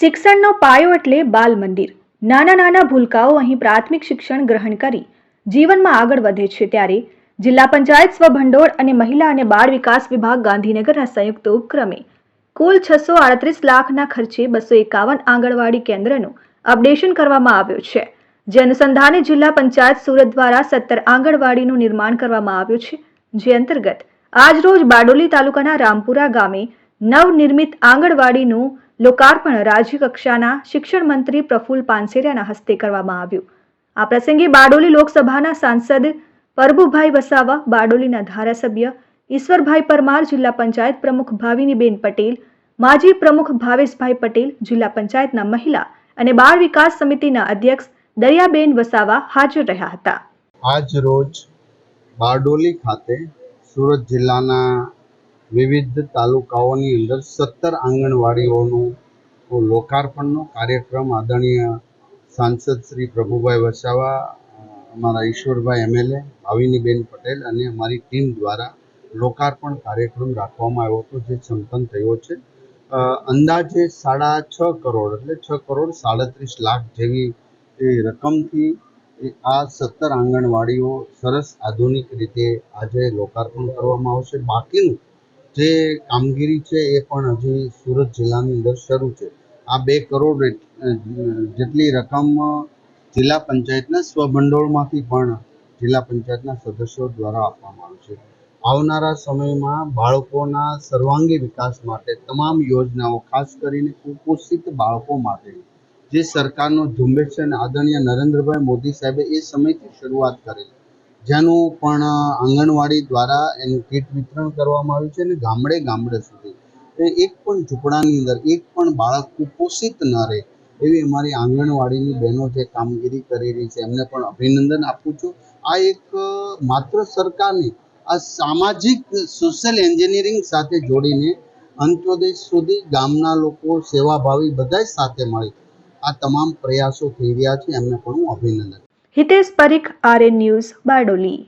શિક્ષણનો પાયો એટલે બાલ મંદિર નાના નાના ભૂલકાઓ અહીં પ્રાથમિક શિક્ષણ ગ્રહણ કરી જીવનમાં આગળ વધે છે ત્યારે જિલ્લા પંચાયત સ્વભંડોળ અને મહિલા અને બાળ વિકાસ વિભાગ ગાંધીનગરના સંયુક્ત ઉપક્રમે કુલ છસો આડત્રીસ લાખના ખર્ચે બસો એકાવન આંગણવાડી કેન્દ્રનું અપડેશન કરવામાં આવ્યું છે. જે અનુસંધાને જિલ્લા પંચાયત સુરત દ્વારા સત્તર આંગણવાડીનું નિર્માણ કરવામાં આવ્યું છે. જે અંતર્ગત આજરોજ બારડોલી તાલુકાના રામપુરા ગામે નવનિર્મિત આંગણવાડીનું લોકાર્પણ રાજ્ય શિક્ષણ મંત્રી પ્રફુલ પાનસેરિયાના હસ્તે કરવામાં આવ્યું. આ પ્રસંગે બારડોલી લોકસભાના સાંસદ પરભુભાઈ વસાવા, બારડોલીના ધારાસભ્ય ઈશ્વરભાઈ પરમાર, જિલ્લા પંચાયત પ્રમુખ ભાવિનીબેન પટેલ, માજી પ્રમુખ ભાવેશભાઈ પટેલ, જિલ્લા પંચાયતના મહિલા અને બાળ વિકાસ સમિતિના અધ્યક્ષ દરિયાબેન વસાવા હાજર રહ્યા હતા. આજ રોજ બારડોલી ખાતે સુરત જિલ્લાના વિવિધ તાલુકાઓની અંદર સત્તર આંગણવાડીઓનું લોકાર્પણનો કાર્યક્રમ આદરણીય સાંસદ શ્રી પ્રભુભાઈ વસાવા, અમારા ઈશ્વરભાઈ એમએલએ ભાવિનીબેન પટેલ અને અમારી ટીમ દ્વારા લોકાર્પણ કાર્યક્રમ રાખવામાં આવ્યો હતો, જે સંપન્ન થયો છે. અંદાજે સાડા છ કરોડ, એટલે છ કરોડ સાડત્રીસ લાખ જેવી એ રકમથી આ સત્તર આંગણવાડીઓ સરસ આધુનિક રીતે આજે લોકાર્પણ કરવામાં આવશે. બાકીનું જે કામગીરી છે એ પણ હજી સુરત જિલ્લાની અંદર શરૂ છે. આ બે કરોડ જેટલી રકમ જિલ્લા પંચાયતના સ્વભંડોળમાંથી પણ જિલ્લા પંચાયતના સદસ્યો દ્વારા આપવામાં આવશે આવનારા સમયમાં બાળકોના સર્વાંગી વિકાસ માટે તમામ યોજનાઓ, ખાસ કરીને કુપોષિત બાળકો માટે, જે સરકારનો ઝુંબેશ છે અને આદરણીય નરેન્દ્રભાઈ મોદી સાહેબે એ સમયથી શરૂઆત કરેલી. જેનું પણ આંગણવાડી દ્વારા એનું કીટ વિતરણ કરવામાં આવ્યું છે અને ગામડે ગામડે સુધી. એક પણ ઝૂંપડાની અંદર એક પણ બાળક કુપોષિત ન રહે એવી અમારી આંગણવાડીની બહેનો જે કામગીરી કરી રહી છે, એમને પણ અભિનંદન આપું છું. આ એક માત્ર સરકારની, આ સામાજિક સોશિયલ એન્જિનિયરિંગ સાથે જોડીને અંત્યોદય સુધી ગામના લોકો સેવાભાવી બધા જ સાથે મળી આ તમામ પ્રયાસો થઈ રહ્યા છે, એમને પણ હું અભિનંદન હિતેશ પરીખ આરએન ન્યૂઝ બારડોલી.